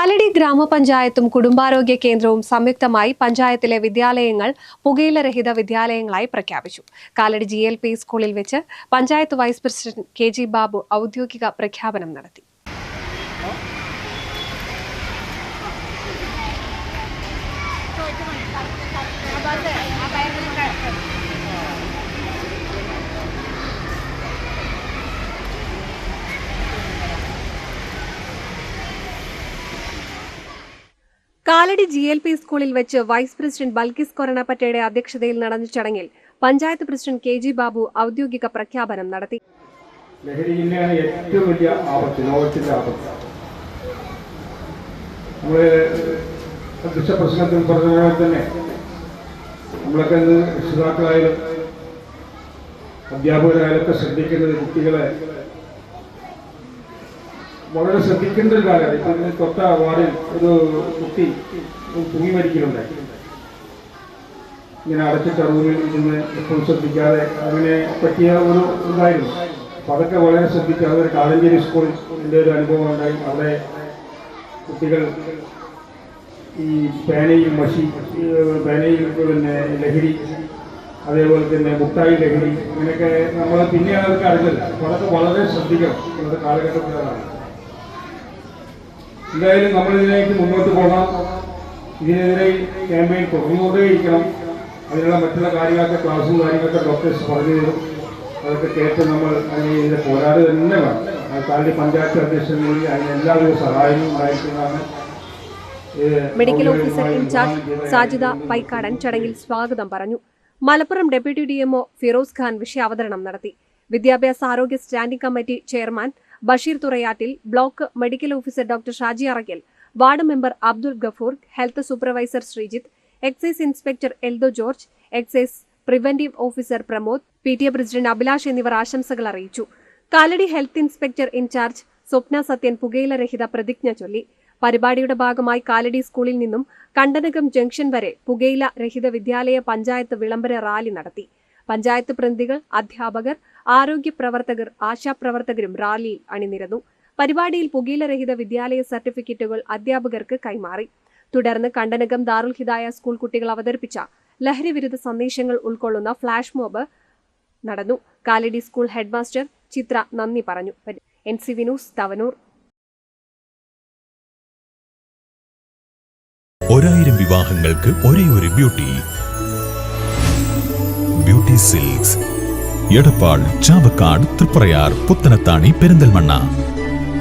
കാലടി ഗ്രാമപഞ്ചായത്തും കുടുംബാരോഗ്യ കേന്ദ്രവും സംയുക്തമായി പഞ്ചായത്തിലെ വിദ്യാലയങ്ങൾ പുകയിലരഹിത വിദ്യാലയങ്ങളായി പ്രഖ്യാപിച്ചു കാലടി ജി സ്കൂളിൽ വെച്ച് panchayat vice president K Babu ഔദ്യോഗിക പ്രഖ്യാപനം നടത്തി കാലടി ജി എൽ പി സ്കൂളിൽ വെച്ച് വൈസ് പ്രസിഡന്റ് ബൽക്കിസ് കൊറണപ്പറ്റയുടെ അധ്യക്ഷതയിൽ നടന്ന ചടങ്ങിൽ panchayat president K G Babu ഔദ്യോഗിക പ്രഖ്യാപനം നടത്തി. ലഹരി ഏറ്റവും വലിയ ആപത്ത് തന്നെ നമ്മളൊക്കെ ശ്രദ്ധിക്കുന്നത് കുട്ടികളെ വളരെ ശ്രദ്ധിക്കേണ്ട ഒരു കാലമാണ് ഇപ്പൊ ഇതിന് തൊട്ട വാർഡിൽ ഒരു കുട്ടി തൂങ്ങി മരിക്കുന്നുണ്ടായി ഇങ്ങനെ അടച്ചിട്ട റൂമിൽ ഇരുന്ന് എപ്പോഴും ശ്രദ്ധിക്കാതെ അങ്ങനെ പറ്റിയ ഒരു ഇതായിരുന്നു. അപ്പൊ അതൊക്കെ വളരെ ശ്രദ്ധിക്കുക അതൊരു കാലഞ്ചേരി സ്കൂളിൽ എന്റെ ഒരു അനുഭവം ഉണ്ടായി. അവിടെ കുട്ടികൾ ഈ പേനയിൽ മഷി പേനയിൽ പിന്നെ ലഹരി അതേപോലെ തന്നെ മുട്ടായി ലഹരി ഇങ്ങനെയൊക്കെ നമ്മൾ പിന്നെയാണ് അതൊക്കെ അറിഞ്ഞത് അപ്പൊ അതൊക്കെ വളരെ ശ്രദ്ധിക്കണം. ഇന്നത്തെ കാലഘട്ടത്തിലാണ്. എന്തായാലും നമ്മളിതിലേക്ക് മുന്നോട്ട് പോകാം. ഇതിനെതിരെ ക്യാമ്പയിൻ തുടർന്നുകൊണ്ടേയിരിക്കണം. അതിനുള്ള മറ്റുള്ള കാര്യങ്ങളൊക്കെ ക്ലാസ്സും കാര്യങ്ങളൊക്കെ ഡോക്ടേഴ്സ് പറഞ്ഞു തരും. അതൊക്കെ കേട്ട് നമ്മൾ അതിനെ ഇതിന്റെ പോരാട് തന്നെ വേണം. താഴെ പഞ്ചായത്ത് അധ്യക്ഷൻ കൂടി അതിന് എല്ലാവരും സഹായവും ഉണ്ടായിട്ടുള്ളതാണ്. Medical officer incharge Sajida Paikkadan ചടങ്ങിൽ സ്വാഗതം പറഞ്ഞു. മലപ്പുറം ഡെപ്യൂട്ടി ഡിഎംഒ ഫിറോസ് ഖാൻ വിഷയാവതരണം നടത്തി. വിദ്യാഭ്യാസ ആരോഗ്യ standing committee chairman Basheer Thurayattil block medical officer doctor Shaji Arakkal ward member Abdul Gafoor health supervisor Sreejith excise inspector Eldho George excise preventive officer Pramod P T A president Abhilash എന്നിവർ ആശംസകൾ അറിയിച്ചു. Kalady health inspector incharge Swapna Sathyan പുകയിലരഹിത പ്രതിജ്ഞ ചൊല്ലി. പരിപാടിയുടെ ഭാഗമായി കാലടി സ്കൂളിൽ നിന്നും Kandanakam junction വരെ പുകയില രഹിത വിദ്യാലയ പഞ്ചായത്ത് വിളംബര റാലി നടത്തി. പഞ്ചായത്ത് പ്രതിനിധികൾ അധ്യാപകർ ആരോഗ്യ പ്രവർത്തകർ ആശാപ്രവർത്തകരും റാലിയിൽ അണിനിരന്നു. പരിപാടിയിൽ പുകയിലരഹിത വിദ്യാലയ സർട്ടിഫിക്കറ്റുകൾ അധ്യാപകർക്ക് കൈമാറി. തുടർന്ന് കണ്ടനകം ദാറുൽ ഹിദായ സ്കൂൾ കുട്ടികൾ അവതരിപ്പിച്ച ലഹരി വിരുദ്ധ സന്ദേശങ്ങൾ ഉൾക്കൊള്ളുന്ന ഫ്ലാഷ് മോബ് നടന്നു. കാലടി സ്കൂൾ ഹെഡ്മാസ്റ്റർ ചിത്ര നന്ദി പറഞ്ഞു. N C Vinoos Thavanur. ഒരായിരം വിവാഹങ്ങൾക്ക് ഒരേ ഒരു beauty. beauty silks Edappal Chavakkad Triprayar Puthanathani Perinthalmanna